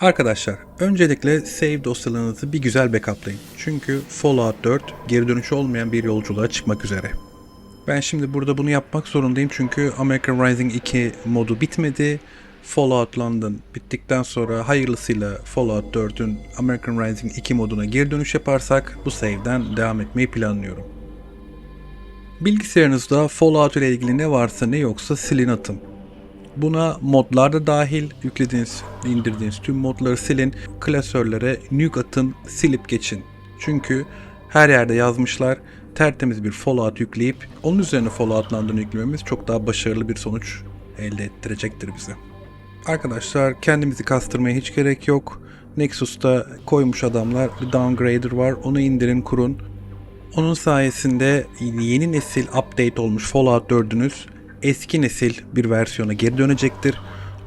Arkadaşlar, öncelikle save dosyalarınızı bir güzel backuplayın. Çünkü Fallout 4 geri dönüşü olmayan bir yolculuğa çıkmak üzere. Ben şimdi burada bunu yapmak zorundayım çünkü American Rising 2 modu bitmedi. Fallout London bittikten sonra hayırlısıyla Fallout 4'ün American Rising 2 moduna geri dönüş yaparsak bu save'den devam etmeyi planlıyorum. Bilgisayarınızda Fallout ile ilgili ne varsa ne yoksa silin atın. Buna modlar da dahil yüklediğiniz, indirdiğiniz tüm modları silin. Klasörlere nuke atın, silip geçin. Çünkü her yerde yazmışlar tertemiz bir Fallout yükleyip onun üzerine Fallout London yüklememiz çok daha başarılı bir sonuç elde ettirecektir bize. Arkadaşlar kendimizi kastırmaya hiç gerek yok. Nexus'ta koymuş adamlar bir downgrader var. Onu indirin kurun. Onun sayesinde yeni nesil update olmuş Fallout 4'ünüz eski nesil bir versiyona geri dönecektir.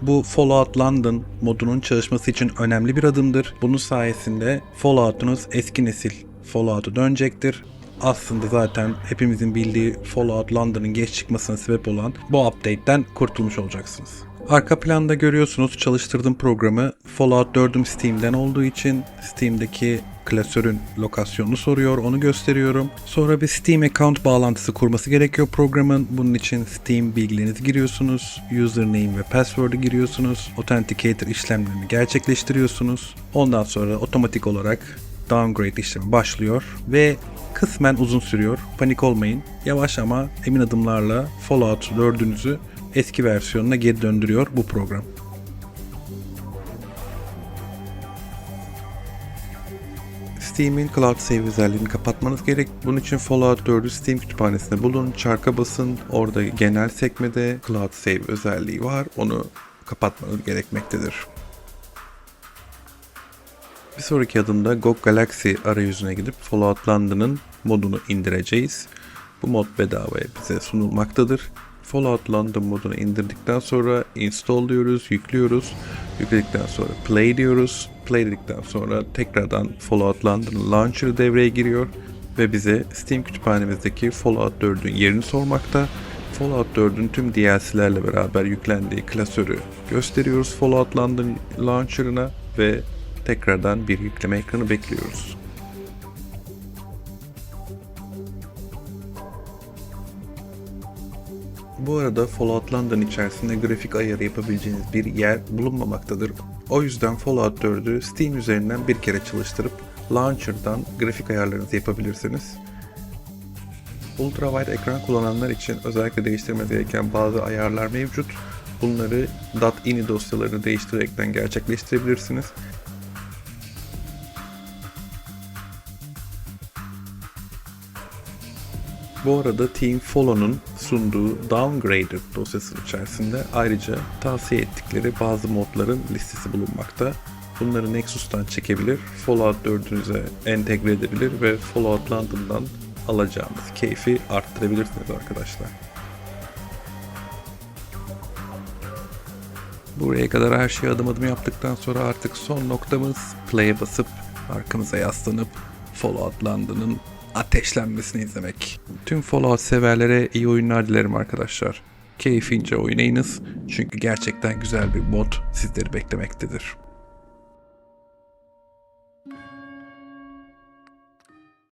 Bu Fallout London modunun çalışması için önemli bir adımdır. Bunun sayesinde Fallout'unuz eski nesil Fallout'a dönecektir. Aslında zaten hepimizin bildiği Fallout London'ın geç çıkmasına sebep olan bu update'ten kurtulmuş olacaksınız. Arka planda görüyorsunuz çalıştırdığım programı Fallout 4'üm Steam'den olduğu için Steam'deki klasörün lokasyonunu soruyor, onu gösteriyorum. Sonra bir Steam account bağlantısı kurması gerekiyor programın. Bunun için Steam bilgilerinizi giriyorsunuz, username ve password'ı giriyorsunuz, authenticator işlemlerini gerçekleştiriyorsunuz. Ondan sonra otomatik olarak downgrade işlemi başlıyor ve kısmen uzun sürüyor. Panik olmayın. Yavaş ama emin adımlarla Fallout 4'ünüzü eski versiyonuna geri döndürüyor bu program. Steam'in Cloud Save özelliğini kapatmanız gerek. Bunun için Fallout 4'ü Steam kütüphanesinde bulun, çarka basın. Orada genel sekmede Cloud Save özelliği var. Onu kapatmanız gerekmektedir. Bir sonraki adımda GOG Galaxy arayüzüne gidip Fallout London'ın modunu indireceğiz. Bu mod bedavaya bize sunulmaktadır. Fallout London modunu indirdikten sonra install diyoruz, yüklüyoruz. Yükledikten sonra play diyoruz. Play dedikten sonra tekrardan Fallout London Launcher devreye giriyor ve bize Steam kütüphanemizdeki Fallout 4'ün yerini sormakta. Fallout 4'ün tüm DLC'lerle beraber yüklendiği klasörü gösteriyoruz Fallout London Launcher'ına ve tekrardan bir yükleme ekranı bekliyoruz. Bu arada Fallout London içerisinde grafik ayarı yapabileceğiniz bir yer bulunmamaktadır. O yüzden Fallout 4'ü Steam üzerinden bir kere çalıştırıp Launcher'dan grafik ayarlarınızı yapabilirsiniz. Ultrawide ekran kullananlar için özellikle değiştirmeniz gereken bazı ayarlar mevcut. Bunları .ini dosyalarını değiştirerekten gerçekleştirebilirsiniz. Bu arada Team Follow'un sunduğu Downgraded dosyasının içerisinde ayrıca tavsiye ettikleri bazı modların listesi bulunmakta. Bunları Nexus'tan çekebilir, Fallout 4'ünüze entegre edebilir ve Fallout London'dan alacağınız keyfi arttırabilirsiniz arkadaşlar. Buraya kadar her şeyi adım adım yaptıktan sonra artık son noktamız play'e basıp arkamıza yaslanıp Fallout London'ın ateşlenmesini izlemek. Tüm Fallout severlere iyi oyunlar dilerim arkadaşlar. Keyfince oynayınız çünkü gerçekten güzel bir mod sizleri beklemektedir.